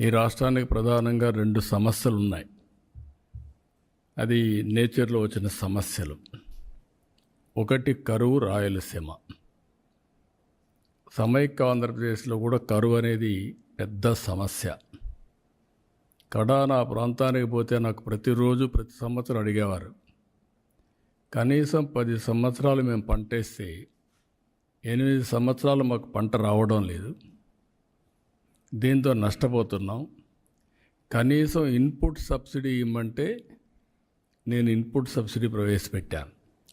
ఈ రాష్ట్రానికి ప్రధానంగా రెండు సమస్యలు ఉన్నాయి అది నేచర్లో వచ్చిన సమస్యలు. ఒకటి కరువు రాయలసీమ. సమైక్య ఆంధ్రప్రదేశ్లో కూడా కరువు అనేది పెద్ద సమస్య. కడా నా ప్రాంతానికి పోతే నాకు ప్రతిరోజు ప్రతి సంవత్సరం అడిగేవారు. కనీసం పది సంవత్సరాలు మేము పంటేస్తే ఎనిమిది సంవత్సరాలు మాకు పంట రావడం లేదు. దీంతో నష్టపోతున్నాం. కనీసం ఇన్పుట్ సబ్సిడీ ఇమ్మంటే నేను ఇన్పుట్ సబ్సిడీ ప్రవేశపెట్టాను.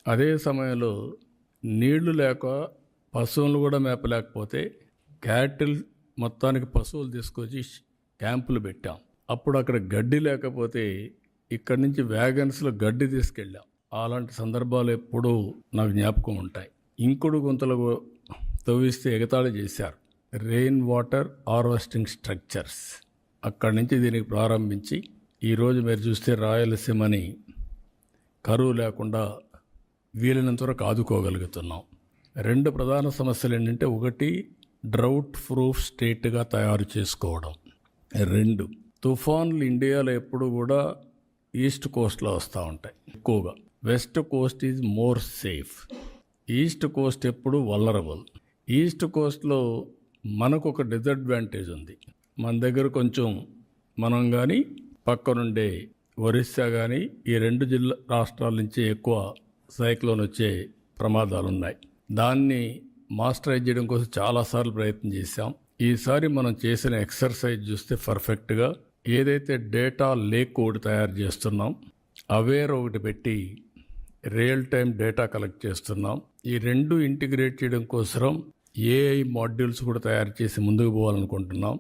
అదే సమయంలో నీళ్ళు లేక పశువులు కూడా మేపలేకపోతే క్యాటిల్ మొత్తానికి పశువులు తీసుకొచ్చి క్యాంపులు పెట్టాం. అప్పుడు అక్కడ గడ్డి లేకపోతే ఇక్కడి నుంచి వ్యాగన్స్లో గడ్డి తీసుకెళ్ళాం. అలాంటి సందర్భాలు ఎప్పుడూ నాకు జ్ఞాపకం ఉంటాయి. ఇంకుడు గుంతలు తవ్విస్తే ఎగతాళి చేశారు. రెయిన్ వాటర్ హార్వెస్టింగ్ స్ట్రక్చర్స్ అక్కడి నుంచి దీనికి ప్రారంభించి ఈరోజు మీరు చూస్తే రాయలసీమని కరువు లేకుండా వీలైనంత వరకు ఆదుకోగలుగుతున్నాం. రెండు ప్రధాన సమస్యలు ఏంటంటే ఒకటి డ్రౌట్ ప్రూఫ్ స్టేట్గా తయారు చేసుకోవడం. రెండు తుఫాన్లు ఇండియాలో ఎప్పుడు కూడా ఈస్ట్ కోస్ట్లో వస్తూ ఉంటాయి ఎక్కువగా. West coast is more safe east coast ఎప్పుడు వల్లరబుల్ ఈస్ట్ కోస్ట్లో మనకు ఒక డిసడ్వాంటేజ్ ఉంది. మన దగ్గర కొంచెం మనం కానీ పక్కనుండే ఒరిస్సా కానీ ఈ రెండు జిల్లా రాష్ట్రాల నుంచి ఎక్కువ సైక్లోన్ వచ్చే ప్రమాదాలు ఉన్నాయి దాన్ని మాస్టరైజ్ చేయడం కోసం చాలాసార్లు ప్రయత్నం చేశాం. ఈసారి మనం చేసిన ఎక్సర్సైజ్ చూస్తే పర్ఫెక్ట్గా ఏదైతే డేటా లేక్ ఒకటి తయారు చేస్తున్నాం అవేర్ ఒకటి పెట్టి రియల్ టైం డేటా కలెక్ట్ చేస్తున్నాం. ఈ రెండు ఇంటిగ్రేట్ చేయడం కోసం ఏఐ మాడ్యూల్స్ కూడా తయారు చేసి ముందుకు పోవాలనుకుంటున్నాం.